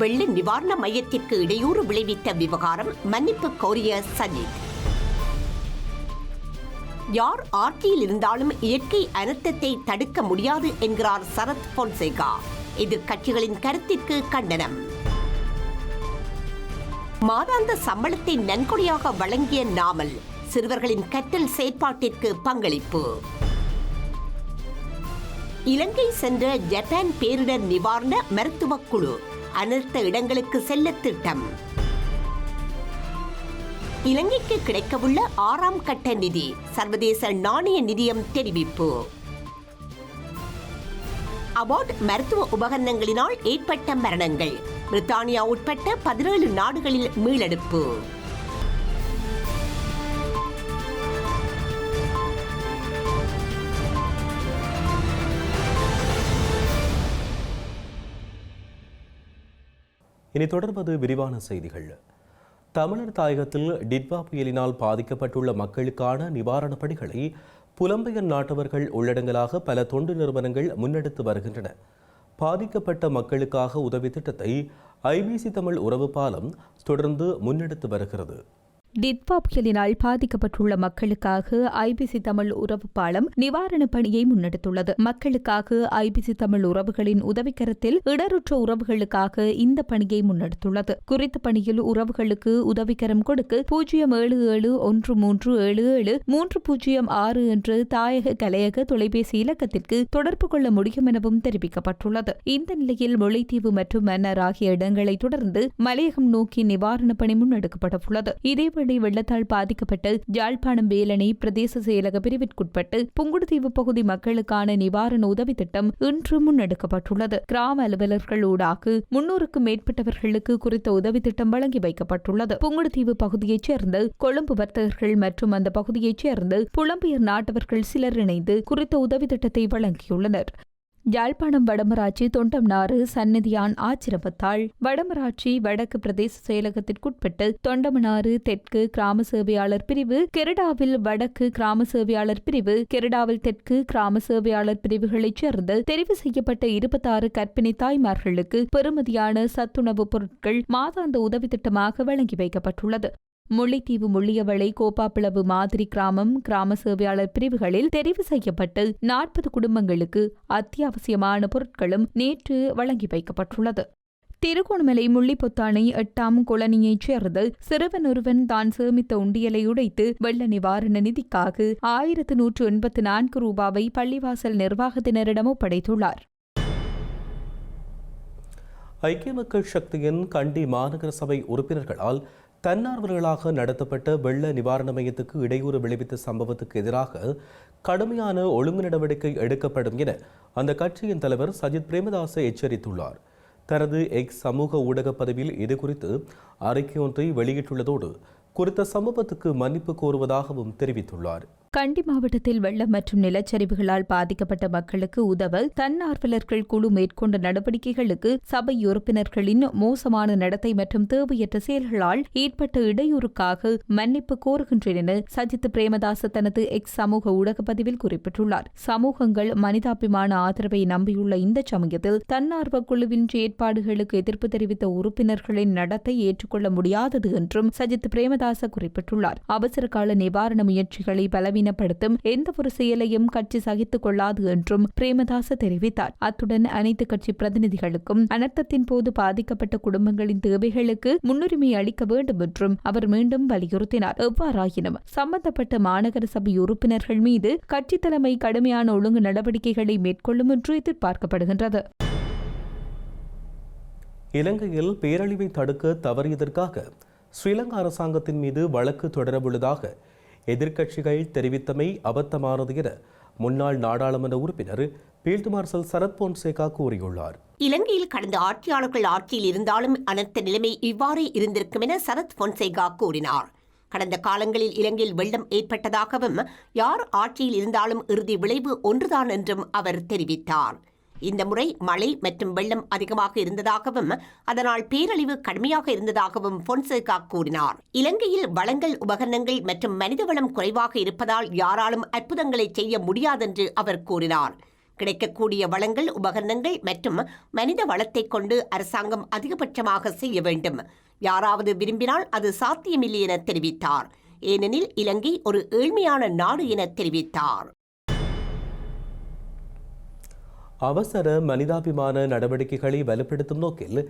வெள்ள நிவாரண மையத்திற்கு இடையூறு விளைவித்த விவகாரம் மன்னிப்பு கோரிய சஜித். யார் ஆட்சியில் இருந்தாலும் இயற்கை அனர்த்தத்தை தடுக்க முடியாது என்கிறார் சரத் பொன்சேகா. எதிர்கட்சிகளின் கருத்திற்கு கண்டனம். மாதாந்த சம்பளத்தை நன்கொடையாக வழங்கிய நாமல் சிறுவர்களின் கற்றல் செயற்பாட்டிற்கு பங்களிப்பு. இலங்கை சென்ற ஜப்பான் பேரிடர் நிவாரண மருத்துவக் குழு. அனர்த்த இடங்களுக்கு செல்ல திட்டம். இலங்கைக்கு கிடைக்கவுள்ள ஆறாம் கட்ட நிதி சர்வதேச நாணய நிதியம் தெரிவிப்பு. அவார்ட் மருத்துவ உபகரணங்களினால் ஏற்பட்ட மரணங்கள் பிரித்தானியா உட்பட்ட பதினேழு நாடுகளில் மீளெடுப்பு. இனி தொடர்வது விரிவான செய்திகள். தமிழர் தாயகத்தில் டிட்வா புயலினால் பாதிக்கப்பட்டுள்ள மக்களுக்கான நிவாரணப் பணிகளை புலம்பெயர் நாட்டவர்கள் உள்ளடங்கலாக பல தொண்டு நிறுவனங்கள் முன்னெடுத்து வருகின்றன. பாதிக்கப்பட்ட மக்களுக்காக உதவி திட்டத்தை ஐபிசி தமிழ் உறவு பாலம் தொடர்ந்து முன்னெடுத்து வருகிறது. டிட்வா புயலினால் பாதிக்கப்பட்டுள்ள மக்களுக்காக ஐபிசி தமிழ் உறவு பாலம் நிவாரணப் பணியை முன்னெடுத்துள்ளது. மக்களுக்காக ஐபிசி தமிழ் உறவுகளின் உதவிக்கரத்தில் இடருற்ற உறவுகளுக்காக இந்த பணியை முன்னெடுத்துள்ளது. குறித்த பணியில் உறவுகளுக்கு உதவிக்கரம் கொடுக்க பூஜ்ஜியம் ஏழு ஏழு ஒன்று மூன்று ஏழு ஏழு மூன்று பூஜ்ஜியம் ஆறு என்று தாயக கலையக தொலைபேசி இலக்கத்திற்கு தொடர்பு கொள்ள முடியும் எனவும் தெரிவிக்கப்பட்டுள்ளது. இந்த நிலையில் மொழித்தீவு மற்றும் மன்னர் ஆகிய இடங்களை தொடர்ந்து மலையகம் நோக்கி நிவாரணப் பணி முன்னெடுக்கப்பட்டுள்ளது இதேவேளை வெள்ளத்தால் பாதிக்கப்பட்டு யாழ்ப்பாணம் வேலணை பிரதேச செயலக பிரிவிற்குட்பட்டு புங்குடுதீவு பகுதி மக்களுக்கான நிவாரண உதவி திட்டம் இன்று முன்னெடுக்கப்பட்டுள்ளது. கிராம அலுவலர்கள் ஊடாக முன்னூறுக்கும் மேற்பட்டவர்களுக்கு குறித்த உதவி திட்டம் வழங்கி வைக்கப்பட்டுள்ளது. புங்குடுதீவு பகுதியைச் சேர்ந்த கொழும்பு வர்த்தகர்கள் மற்றும் அந்த பகுதியைச் சேர்ந்த புலம்பெயர் நாட்டவர்கள் சிலர் இணைந்து குறித்த உதவி திட்டத்தை வழங்கியுள்ளனர். யாழ்ப்பாணம் வடமராட்சி தொண்டம்னாறு சந்நிதியான் ஆச்சிரமத்தாள் வடமராட்சி வடக்கு பிரதேச செயலகத்திற்குட்பட்டு தொண்டமனாறு தெற்கு கிராம சேவையாளர் பிரிவு கெரடாவில் வடக்கு கிராம சேவையாளர் பிரிவு கெரடாவில் தெற்கு கிராம சேவையாளர் பிரிவுகளைச் சேர்ந்து தெரிவு செய்யப்பட்ட இருபத்தாறு கற்பிணி தாய்மார்களுக்கு பெறுமதியான சத்துணவுப் பொருட்கள் மாதாந்த உதவி திட்டமாக வழங்கி வைக்கப்பட்டுள்ளது. முல்லைத்தீவு முள்ளியவளை கோப்பாப்பிளவு மாதிரி கிராமம் கிராம சேவையாளர் பிரிவுகளில் தெரிவு செய்யப்பட்டு நாற்பது குடும்பங்களுக்கு அத்தியாவசியமான பொருட்களும் நேற்று வழங்கி வைக்கப்பட்டுள்ளது. திருகோணமலை முள்ளிப்பொத்தானை எட்டாம் குளனியைச் சேர்ந்த சிறுவன் ஒருவன் தான் சேமித்த உண்டியலை உடைத்து வெள்ள நிவாரண நிதிக்காக ஆயிரத்து நூற்று எண்பத்து நான்கு ரூபாவை பள்ளிவாசல் நிர்வாகத்தினரிடம் ஒப்படைத்துள்ளார். ஐக்கிய மக்கள் சக்தியின் கண்டி மாநகர சபை உறுப்பினர்களால் தன்னார்வலர்களாக நடத்தப்பட்ட வெள்ள நிவாரண மையத்துக்கு இடையூறு விளைவித்த சம்பவத்துக்கு எதிராக கடுமையான ஒழுங்கு நடவடிக்கை எடுக்கப்படும் என அந்த கட்சியின் தலைவர் சஜித் பிரேமதாச எச்சரித்துள்ளார். தனது எக்ஸ் சமூக ஊடக பதிவில் இது குறித்து அறிக்கை ஒன்றை வெளியிட்டுள்ளதோடு குறித்த சம்பவத்துக்கு மன்னிப்பு கோருவதாகவும் தெரிவித்துள்ளார். கண்டி மாவட்டத்தில் வெள்ளம் மற்றும் நிலச்சரிவுகளால் பாதிக்கப்பட்ட மக்களுக்கு உதவ தன்னார்வலர்கள் குழு மேற்கொண்ட நடவடிக்கைகளுக்கு சபை உறுப்பினர்களின் மோசமான நடத்தை மற்றும் தேவையற்ற செயல்களால் ஏற்பட்ட இடையூறுக்காக மன்னிப்பு கோருகின்றேன் என சஜித் பிரேமதாச தனது எக்ஸ் சமூக ஊடக பதிவில் குறிப்பிட்டுள்ளார். சமூகங்கள் மனிதாபிமான ஆதரவை நம்பியுள்ள இந்த சமயத்தில் தன்னார்வ குழுவின் செயற்பாடுகளுக்கு எதிர்ப்பு தெரிவித்த உறுப்பினர்களின் நடத்தை ஏற்றுக்கொள்ள முடியாதது என்றும் சஜித் பிரேமதாச குறிப்பிட்டுள்ளார். அவசர கால நிவாரண முயற்சிகளை பலவீன பலவீனப்படுத்தும் எந்த ஒரு செயலையும் கட்சி சகித்துக் கொள்ளாது என்றும் பிரேமதாச தெரிவித்தார். அத்துடன் அனைத்து கட்சி பிரதிநிதிகளுக்கும் அனர்த்தத்தின் போது பாதிக்கப்பட்ட குடும்பங்களின் தேவைகளுக்கு முன்னுரிமை அளிக்க வேண்டும் என்றும் அவர் மீண்டும் வலியுறுத்தினார். எவ்வாறாயினும் சம்பந்தப்பட்ட மாநகர சபை உறுப்பினர்கள் மீது கட்சி தலைமை கடுமையான ஒழுங்கு நடவடிக்கைகளை மேற்கொள்ளும் என்று எதிர்பார்க்கப்படுகின்றது. இலங்கையில் பேரழிவை தடுக்க தவறியதற்காக ஸ்ரீலங்கா அரசாங்கத்தின் மீது வழக்கு தொடரவுள்ளதாக எதிர்க்கட்சிகள் தெரிவித்தமை அபத்தமானது என முன்னாள் நாடாளுமன்ற உறுப்பினர் பீல்ட் மார்ஷல் சரத் பொன்சேகா கூறியுள்ளார். இலங்கையில் கடந்த ஆட்சியாளர்கள் ஆட்சியில் இருந்தாலும் அனர்த்த நிலைமை இவ்வாறே இருந்திருக்கும் என சரத் பொன்சேகா கூறினார். கடந்த காலங்களில் இலங்கையில் வெள்ளம் ஏற்பட்டதாகவும் யார் ஆட்சியில் இருந்தாலும் இறுதி விளைவு ஒன்றுதான் என்றும் அவர் தெரிவித்தார். இந்த முறை மழை மற்றும் வெள்ளம் அதிகமாக இருந்ததாகவும் அதனால் பேரழிவு கடுமையாக இருந்ததாகவும் பொன்சேகா கூறினார். இலங்கையில் வளங்கள் உபகரணங்கள் மற்றும் மனிதவளம் குறைவாக இருப்பதால் யாராலும் அற்புதங்களை செய்ய முடியாதென்று அவர் கூறினார். கிடைக்கக்கூடிய வளங்கள் உபகரணங்கள் மற்றும் மனித வளத்தை கொண்டு அரசாங்கம் அதிகபட்சமாக செய்ய வேண்டும். யாராவது விரும்பினால் அது சாத்தியமில்லை என தெரிவித்தார். ஏனெனில் இலங்கை ஒரு ஏழ்மையான நாடு என தெரிவித்தார். அவசர மனிதாபிமான நடவடிக்கைகளை வலுப்படுத்தும் நோக்கில்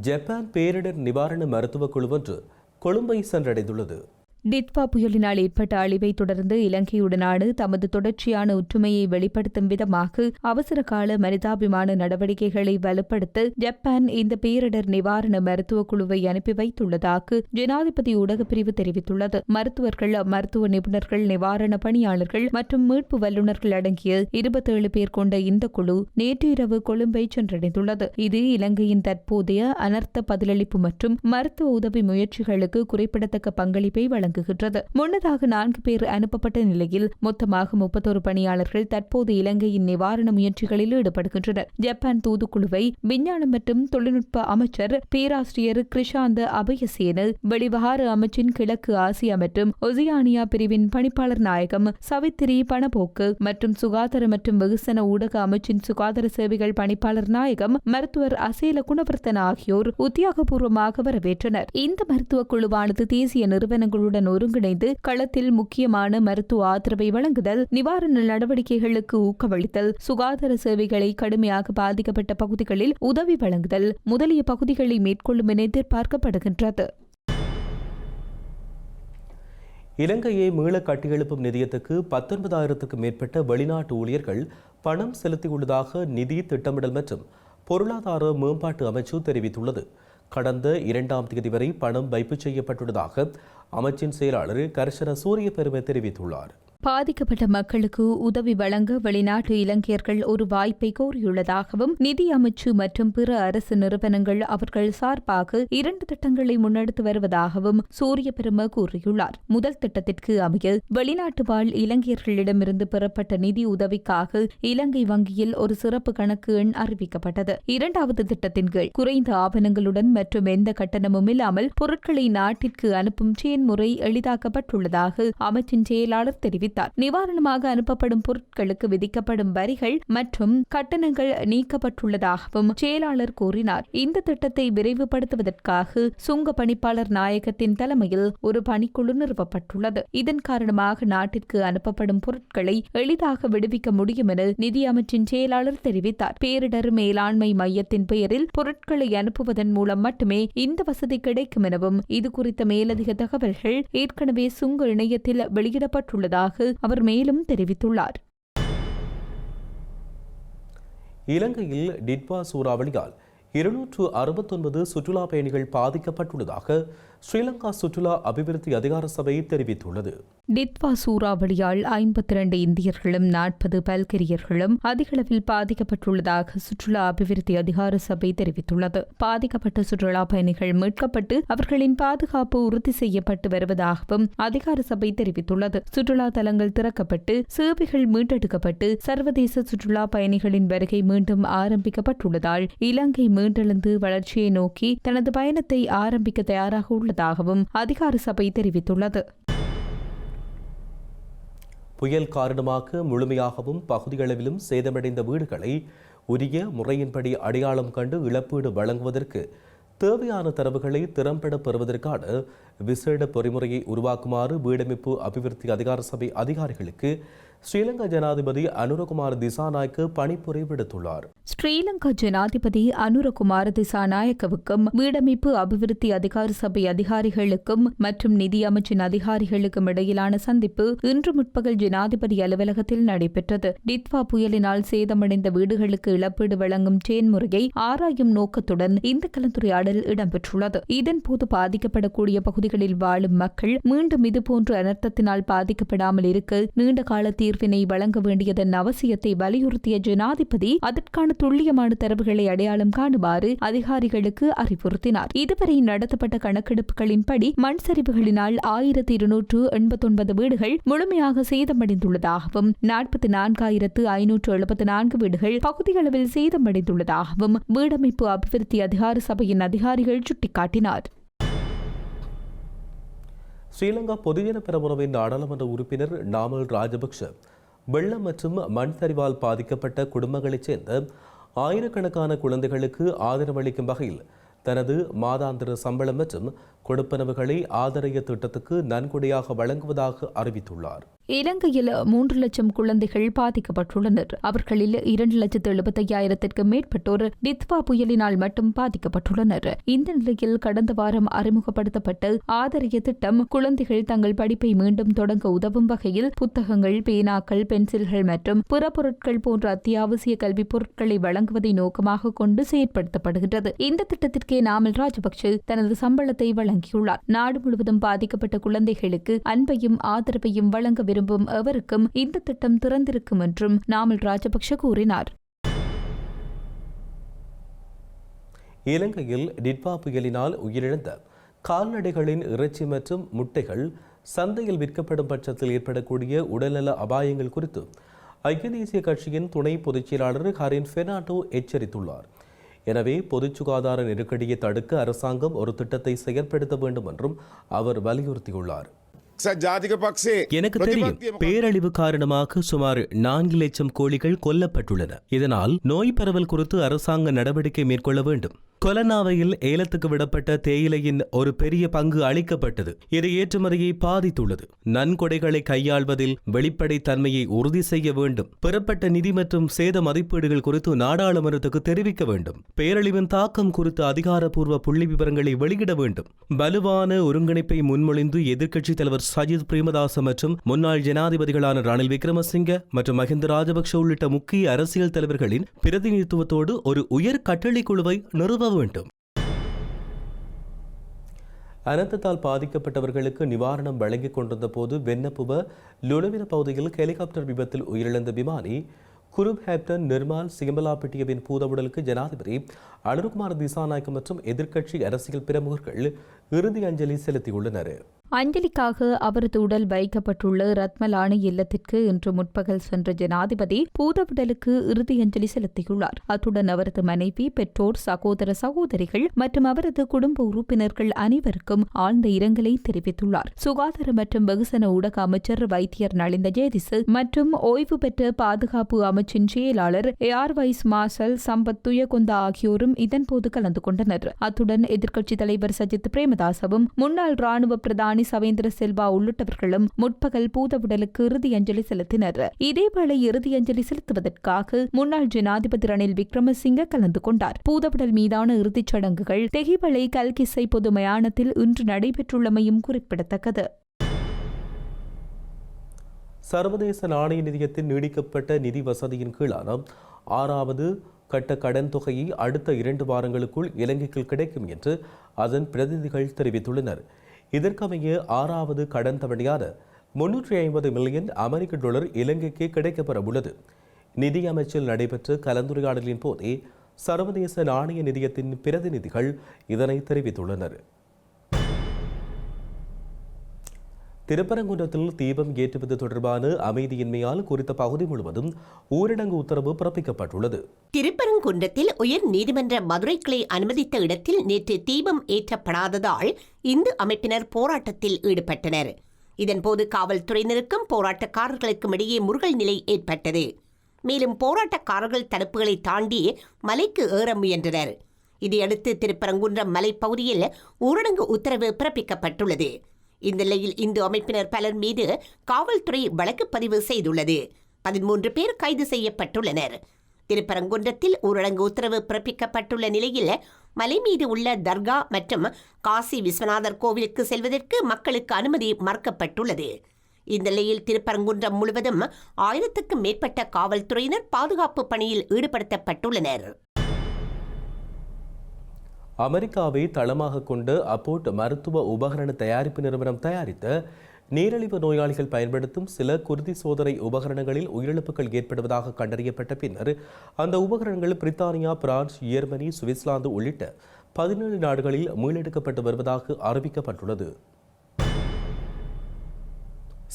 ஜப்பான் பேரிடர் நிவாரண மருத்துவக் குழு ஒன்று கொழும்பை சென்றடைந்துள்ளது. டிட்வா புயலினால் ஏற்பட்ட அழிவை தொடர்ந்து இலங்கையுடனான தமது தொடர்ச்சியான ஒற்றுமையை வெளிப்படுத்தும் விதமாக அவசர கால மனிதாபிமான நடவடிக்கைகளை வலுப்படுத்த ஜப்பான் இந்த பேரிடர் நிவாரண மருத்துவ குழுவை அனுப்பி வைத்துள்ளதாக ஜனாதிபதி ஊடகப்பிரிவு தெரிவித்துள்ளது. மருத்துவர்கள் மருத்துவ நிபுணர்கள் நிவாரண பணியாளர்கள் மற்றும் மீட்பு வல்லுநர்கள் அடங்கிய இருபத்தேழு பேர் கொண்ட இந்த குழு நேற்று இரவு கொழும்பை சென்றடைந்துள்ளது. இது இலங்கையின் தற்போதைய அனர்த்த பதிலளிப்பு மற்றும் மருத்துவ உதவி முயற்சிகளுக்கு குறிப்பிடத்தக்க பங்களிப்பை வழங்குகிறது முன்னதாக நான்கு பேர் அனுப்பப்பட்ட நிலையில் மொத்தமாக முப்பத்தொரு பணியாளர்கள் தற்போது இலங்கையின் நிவாரண முயற்சிகளில் ஈடுபடுகின்றனர். ஜப்பான் தூதுக்குழுவை விஞ்ஞானம் மற்றும் தொழில்நுட்ப அமைச்சர் பேராசிரியர் கிருஷாந்த அபயசேன வெளிவகார அமைச்சின் கிழக்கு ஆசியா மற்றும் ஒசியானியா பிரிவின் பணிப்பாளர் நாயகம் சவித்திரி பணப்போக்கு மற்றும் சுகாதார மற்றும் வெகுசன ஊடக அமைச்சின் சுகாதார சேவைகள் பணிப்பாளர் நாயகம் மருத்துவர் அசேல குணவர்த்தன ஆகியோர் உத்தியோகபூர்வமாக வரவேற்றனர். இந்த மருத்துவ குழுவானது தேசிய நிறுவனங்களுடன் ஒருங்கிணைந்து களத்தில் முக்கியமான மருத்துவ ஆதரவை வழங்குதல் நிவாரண நடவடிக்கைகளுக்கு ஊக்கமளித்தல் சுகாதார சேவைகளை கடுமையாக பாதிக்கப்பட்ட பகுதிகளில் உதவி வழங்குதல் முதலிய பகுதிகளை மேற்கொள்ளும் என எதிர்பார்க்கப்படுகின்றது. இலங்கையை மீள கட்டியெழுப்பும் நிதியத்துக்கு பத்தொன்பதாயிரத்துக்கும் மேற்பட்ட வெளிநாட்டு ஊழியர்கள் பணம் செலுத்தியுள்ளதாக நிதி திட்டமிடல் மற்றும் பொருளாதார மேம்பாட்டு அமைச்சு தெரிவித்துள்ளது. கடந்த இரண்டாம் தேதி வரை பணம் வைப்பு செய்யப்பட்டுள்ளதாக அமைச்சின் செயலாளர் கர்ஷன சூரிய பெருமை தெரிவித்துள்ளார். பாதிக்கப்பட்ட மக்களுக்கு உதவி வழங்க வெளிநாட்டு இலங்கையர்கள் ஒரு வாய்ப்பை கோரியுள்ளதாகவும் நிதி அமைச்சு மற்றும் பிற அரசு நிறுவனங்கள் அவர்கள் சார்பாக இரண்டு திட்டங்களை முன்னெடுத்து வருவதாகவும் சூரிய பெரும கூறியுள்ளார். முதல் திட்டத்திற்கு அமைய வெளிநாட்டு வாழ் இலங்கையர்களிடமிருந்து பெறப்பட்ட நிதி உதவிக்காக இலங்கை வங்கியில் ஒரு சிறப்பு கணக்கு எண் அறிவிக்கப்பட்டது. இரண்டாவது திட்டத்தின் கீழ் குறைந்த ஆவணங்களுடன் மற்றும் எந்த கட்டணமும் இல்லாமல் பொருட்களை நாட்டிற்கு அனுப்பும் செயன்முறை எளிதாக்கப்பட்டுள்ளதாக அமைச்சின் செயலாளர் தெரிவித்தார் தெரிவித்தார் நிவாரணமாக அனுப்பப்படும் பொருட்களுக்கு விதிக்கப்படும் வரிகள் மற்றும் கட்டணங்கள் நீக்கப்பட்டுள்ளதாகவும் செயலாளர் கூறினார். இந்த திட்டத்தை விரைவுபடுத்துவதற்காக சுங்க பணிப்பாளர் நாயகத்தின் தலைமையில் ஒரு பணிக்குழு நிறுவப்பட்டுள்ளது. இதன் காரணமாக நாட்டிற்கு அனுப்பப்படும் பொருட்களை எளிதாக விடுவிக்க முடியும் என நிதி அமைச்சின் செயலாளர் தெரிவித்தார். பேரிடர் மேலாண்மை மையத்தின் பெயரில் பொருட்களை அனுப்புவதன் மூலம் மட்டுமே இந்த வசதி கிடைக்கும் எனவும் இது குறித்த மேலதிக தகவல்கள் ஏற்கனவே சுங்க இணையத்தில் வெளியிடப்பட்டுள்ளதாக அவர் மேலும் தெரிவித்துள்ளார். இலங்கையில் டிட்வா சூறாவளியால் இருநூற்று அறுபத்தொன்பது சுற்றுலா பயணிகள் பாதிக்கப்பட்டுள்ளதாக ஸ்ரீலங்கா சுற்றுலா அபிவிருத்தி அதிகார சபை தெரிவித்துள்ளது. டித்வா சூறாவளியால் ஐம்பத்தி இரண்டு இந்தியர்களும் நாற்பது பல்கேரியர்களும் அதிகளவில் பாதிக்கப்பட்டுள்ளதாக சுற்றுலா அபிவிருத்தி அதிகார சபை தெரிவித்துள்ளது. பாதிக்கப்பட்ட சுற்றுலா பயணிகள் மீட்கப்பட்டு அவர்களின் பாதுகாப்பு உறுதி செய்யப்பட்டு வருவதாகவும் அதிகார சபை தெரிவித்துள்ளது. சுற்றுலா தலங்கள் திறக்கப்பட்டு சேவைகள் மீட்டெடுக்கப்பட்டு சர்வதேச சுற்றுலா பயணிகளின் வருகை மீண்டும் ஆரம்பிக்கப்பட்டுள்ளதால் இலங்கை மீண்டெழுந்து வளர்ச்சியை நோக்கி தனது பயணத்தை ஆரம்பிக்க தயாராக உள்ளது உள்ளதாகவும் அதிகார சபை தெரிவித்துள்ளது. புயல் காரணமாக முழுமையாகவும் பகுதியளவிலும் சேதமடைந்த வீடுகளை உரிய முறையின்படி அடையாளம் கண்டு இழப்பீடு வழங்குவதற்கு தேவையான தரவுகளை திறம்பட பெறுவதற்கான விசேட பொறிமுறையை உருவாக்குமாறு வீடமைப்பு அபிவிருத்தி அதிகார சபை அதிகாரிகளுக்கு ஸ்ரீலங்கா ஜனாதிபதி அனுரகுமார் திசாநாயக்கு பணிப்புரை விடுத்துள்ளார். ஸ்ரீலங்கா ஜனாதிபதி அனுரகுமார் திசாநாயக்கவுக்கும் வீடமைப்பு அபிவிருத்தி அதிகார சபை அதிகாரிகளுக்கும் மற்றும் நிதியமைச்சின் அதிகாரிகளுக்கும் இடையிலான சந்திப்பு இன்று முற்பகல் ஜனாதிபதி அலுவலகத்தில் நடைபெற்றது. டித்வா புயலினால் சேதமடைந்த வீடுகளுக்கு இழப்பீடு வழங்கும் செயன்முறையை ஆராயும் நோக்கத்துடன் இந்த கலந்துரையாடல் இடம்பெற்றுள்ளது. இதன்போது பாதிக்கப்படக்கூடிய பகுதிகளில் வாழும் மக்கள் மீண்டும் இதுபோன்ற அனர்த்தத்தினால் பாதிக்கப்படாமல் இருக்க நீண்ட காலத்தில் தீர்வினை வழங்க வேண்டியதன் அவசியத்தை வலியுறுத்திய ஜனாதிபதி அதற்கான துல்லியமான தரவுகளை அடையாளம் காணுமாறு அதிகாரிகளுக்கு அறிவுறுத்தினார். இதுவரை நடத்தப்பட்ட கணக்கெடுப்புகளின்படி மண் சரிவுகளினால் ஆயிரத்தி இருநூற்று எண்பத்தொன்பது வீடுகள் முழுமையாக சேதமடைந்துள்ளதாகவும் நாற்பத்தி நான்காயிரத்து ஐநூற்று எழுபத்தி நான்கு வீடுகள் பகுதியளவில் சேதமடைந்துள்ளதாகவும் வீடமைப்பு அபிவிருத்தி அதிகார சபையின் அதிகாரிகள் சுட்டிக்காட்டினார். ஸ்ரீலங்கா பொதுஜன பெரமுனவின் நாடாளுமன்ற உறுப்பினர் நாமல் ராஜபக்ஷ வெள்ளம் மற்றும் மண் சரிவால் பாதிக்கப்பட்ட குடும்பங்களைச் சேர்ந்த ஆயிரக்கணக்கான குழந்தைகளுக்கு ஆதரவளிக்கும் வகையில் தனது மாதாந்திர சம்பளம் மற்றும் கொடுப்பனவுகளை ஆதரய திட்டத்துக்கு நன்கொடையாக வழங்குவதாக அறிவித்துள்ளார். இலங்கையில் மூன்று லட்சம் குழந்தைகள் பாதிக்கப்பட்டுள்ளனர். அவர்களில் இரண்டு லட்சத்து எழுபத்தையாயிரத்திற்கும் மேற்பட்டோர் டித்வா புயலினால் மட்டும் பாதிக்கப்பட்டுள்ளனர். இந்த நிலையில் கடந்த வாரம் அறிமுகப்படுத்தப்பட்ட ஆதரிய திட்டம் குழந்தைகள் தங்கள் படிப்பை மீண்டும் தொடங்க உதவும் வகையில் புத்தகங்கள் பேனாக்கள் பென்சில்கள் மற்றும் பிற பொருட்கள் போன்ற அத்தியாவசிய கல்விப் பொருட்களை வழங்குவதை நோக்கமாக கொண்டு செயற்படுத்தப்படுகின்றது. இந்த திட்டத்திற்கே நாமல் ராஜபக்சே தனது சம்பளத்தை வழங்க வழங்கியுள்ளார். நாடு முழுவதும் பாதிக்கப்பட்ட குழந்தைகளுக்கு அன்பையும் ஆதரவையும் வழங்க விரும்பும் எவருக்கும் இந்த திட்டம் திறந்திருக்கும் என்றும் நாமல் ராஜபக்ஷ கூறினார். இலங்கையில் டிட்வா புயலினால் உயிரிழந்த கால்நடைகளின் இறைச்சி மற்றும் முட்டைகள் சந்தையில் விற்கப்படும் பட்சத்தில் ஏற்படக்கூடிய உடல்நல அபாயங்கள் குறித்து ஐக்கிய தேசிய கட்சியின் துணை பொதுச் செயலாளர் ஹரின் பெர்னாண்டோ எச்சரித்துள்ளார். எனவே பொது சுகாதார நெருக்கடியை தடுக்க அரசாங்கம் ஒரு திட்டத்தை செயற்படுத்த வேண்டும் என்றும் அவர் வலியுறுத்தியுள்ளார். எனக்கு தெரியும் பேரழிவு காரணமாக சுமார் நான்கு லட்சம் கோழிகள் கொல்லப்பட்டுள்ளன. இதனால் நோய் பரவல் குறித்து அரசாங்க நடவடிக்கை மேற்கொள்ள வேண்டும். கொலனாவையில் ஏலத்துக்கு விடப்பட்ட தேயிலையின் ஒரு பெரிய பங்கு அளிக்கப்பட்டது இது ஏற்றுமதியை பாதித்துள்ளது. நன்கொடைகளை கையாள்வதில் வெளிப்படைத்தன்மையை உறுதி செய்ய வேண்டும். பெறப்பட்ட நிதி மற்றும் சேத மதிப்பீடுகள் குறித்து நாடாளுமன்றத்துக்கு தெரிவிக்க வேண்டும். பேரழிவின் தாக்கம் குறித்து அதிகாரப்பூர்வ புள்ளி விவரங்களை வெளியிட வேண்டும். வலுவான ஒருங்கிணைப்பை முன்மொழிந்து எதிர்க்கட்சித் தலைவர் சஜித் பிரேமதாச மற்றும் முன்னாள் ஜனாதிபதிகளான ரணில் விக்ரமசிங்க மற்றும் மஹிந்த ராஜபக்ஷ உள்ளிட்ட முக்கிய அரசியல் தலைவர்களின் பிரதிநிதித்துவத்தோடு ஒரு உயர் கட்டளை குழுவை நிறுவ வேண்டும். அனந்தத்தால் பாதிக்கப்பட்டவர்களுக்கு நிவாரணம் வழங்கிக் கொண்டிருந்த போது வெண்ணப்புவ லுணுவின பகுதியில் ஹெலிகாப்டர் விபத்தில் உயிரிழந்த விமானி குருப் ஹேப்டன் நிர்மால் சிகம்பலாப்பட்டியவின் பூதவுடலுக்கு ஜனாதிபதி அனுர்குமார் திசாநாயக்கம் மற்றும் எதிர்க்கட்சி அரசியல் பிரமுகர்கள் இறுதி அஞ்சலி செலுத்தியுள்ளனர். அஞ்சலிக்காக அவரது உடல் வைக்கப்பட்டுள்ள ரத்மலானி இல்லத்திற்கு இன்று முற்பகல் சென்ற ஜனாதிபதி பூதவுடலுக்கு இறுதி அஞ்சலி செலுத்தியுள்ளார். அத்துடன் அவரது மனைவி பெற்றோர் சகோதர சகோதரிகள் மற்றும் அவரது குடும்ப உறுப்பினர்கள் அனைவருக்கும் ஆழ்ந்த இரங்கலை தெரிவித்துள்ளார். சுகாதார மற்றும் வெகுசன ஊடக அமைச்சர் வைத்தியர் நலிந்த ஜேதிசு மற்றும் ஓய்வு பெற்ற பாதுகாப்பு அமைச்சின் செயலாளர் air vice marshal Sampath Thuyacontha ஆகியோரும் இதன்போது கலந்து கொண்டனர். அத்துடன் எதிர்க்கட்சித் தலைவர் சஜித் பிரேமதாசவும் முன்னாள் ராணுவ பிரதானி சவேந்திர செல்வா உள்ளிட்டவர்களும் முற்பகல் பூதவுடலுக்கு இறுதி அஞ்சலி செலுத்தினர். இதேவேளை இறுதி அஞ்சலி செலுத்துவதற்காக முன்னாள் ஜனாதிபதி ரணில் விக்ரமசிங்க கலந்து கொண்டார். பூதவுடல் மீதான இறுதிச் சடங்குகள் தெகிவளை கல்கிசை பொது மயானத்தில் இன்று நடைபெற்றுள்ளமையும் குறிப்பிடத்தக்கது. சர்வதேச நாணய நிதியத்தின் நீடிக்கப்பட்ட நிதி வசதியின் கீழான ஆறாவது கட்ட கடன் தொகையை அடுத்த இரண்டு வாரங்களுக்குள் இலங்கைக்கு கிடைக்கும் என்று அதன் பிரதிநிதிகள் தெரிவித்துள்ளனர். இதற்கமைய ஆறாவது கடன் தவணையான முன்னூற்றி ஐம்பது மில்லியன் அமெரிக்க டாலர் இலங்கைக்கு கிடைக்கப்பெற உள்ளது நிதியமைச்சில் நடைபெற்ற கலந்துரையாடலின் போதே சர்வதேச நாணய நிதியத்தின் பிரதிநிதிகள் இதனை தெரிவித்துள்ளனர். திருப்பரங்குன்றத்தில் தீபம் ஏற்றுவது தொடர்பான அமைதியின்மையால் குறித்த பகுதி முழுவதும் ஊரடங்கு உத்தரவு பிறப்பிக்கப்பட்டுள்ளது. திருப்பரங்குன்றத்தில் உயர் நீதிமன்ற மதுரை கிளை அனுமதித்த இடத்தில் நேற்று தீபம் ஏற்றப்படாததால் இந்து அமைப்பினர் போராட்டத்தில் ஈடுபட்டனர். இதன்போது காவல்துறையினருக்கும் போராட்டக்காரர்களுக்கும் இடையே முருகல் நிலை ஏற்பட்டது. மேலும் போராட்டக்காரர்கள் தடுப்புகளை தாண்டி மலைக்கு ஏற முயன்றனர். இதையடுத்து திருப்பரங்குன்றம் மலைப்பகுதியில் ஊரடங்கு உத்தரவு பிறப்பிக்கப்பட்டுள்ளது. இந்த நிலையில் இந்து அமைப்பினர் பலர் மீது காவல்துறை வழக்கு பதிவு செய்துள்ளது. பதிமூன்று பேர் கைது செய்யப்பட்டுள்ளனர். திருப்பரங்குன்றத்தில் ஊரடங்கு உத்தரவு பிறப்பிக்கப்பட்டுள்ள நிலையில் மலை மீது உள்ள தர்கா மற்றும் காசி விஸ்வநாதர் கோவிலுக்கு செல்வதற்கு மக்களுக்கு அனுமதி மறுக்கப்பட்டுள்ளது. இந்த நிலையில் திருப்பரங்குன்றம் முழுவதும் ஆயிரத்துக்கும் மேற்பட்ட காவல்துறையினர் பாதுகாப்பு பணியில் ஈடுபடுத்தப்பட்டுள்ளனர். அமெரிக்காவை தளமாக கொண்டு அப்போட் மருத்துவ உபகரண தயாரிப்பு நிறுவனம் தயாரித்த நீரிழிவு நோயாளிகள் பயன்படுத்தும் சில குருதி சோதனை உபகரணங்களில் உயிரிழப்புகள் ஏற்படுவதாக கண்டறியப்பட்ட பின்னர் அந்த உபகரணங்கள் பிரித்தானியா பிரான்ஸ் ஜெர்மனி சுவிட்சர்லாந்து உள்ளிட்ட பதினேழு நாடுகளில் மீளெடுக்கப்பட்டு வருவதாக அறிவிக்கப்பட்டுள்ளது.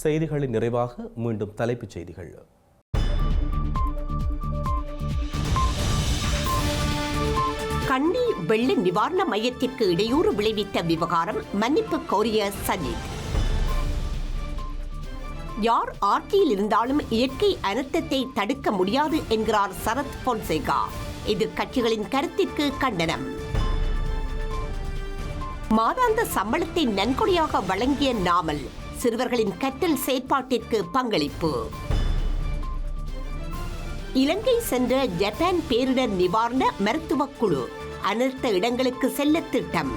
செய்திகளின் நிறைவாக மீண்டும் தலைப்புச் செய்திகள். கண்ணி வெள்ள நிவாரண மையத்திற்கு இடையூறு விளைவித்த விவகாரம் மன்னிப்பு கோரிய சஜித். யார் ஆட்சியில் இருந்தாலும் இயற்கை அனர்த்தத்தை தடுக்க முடியாது என்கிறார் சரத் பொன்சேகா. எதிர்கட்சிகளின் கருத்திற்கு கண்டனம். மாதாந்த சம்பளத்தை நன்கொடையாக வழங்கிய நாமல் சிறுவர்களின் கற்றல் செயற்பாட்டிற்கு பங்களிப்பு. இலங்கை சென்ற ஜப்பான் பேரிடர் நிவாரண மருத்துவக் குழு அனர்த்த இடங்களுக்கு செல்ல திட்டம்.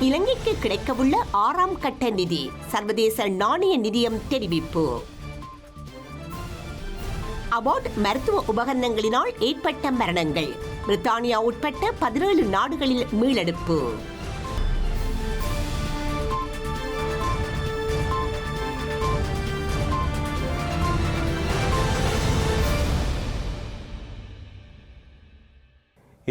இலங்கைக்கு கிடைக்கவுள்ள ஆறாம் கட்ட நிதி சர்வதேச நாணய நிதியம் தெரிவிப்பு. அவார்ட் மருத்துவ உபகரணங்களினால் ஏற்பட்ட மரணங்கள் பிரித்தானியா உட்பட்ட பதினேழு நாடுகளில் மீளெடுப்பு.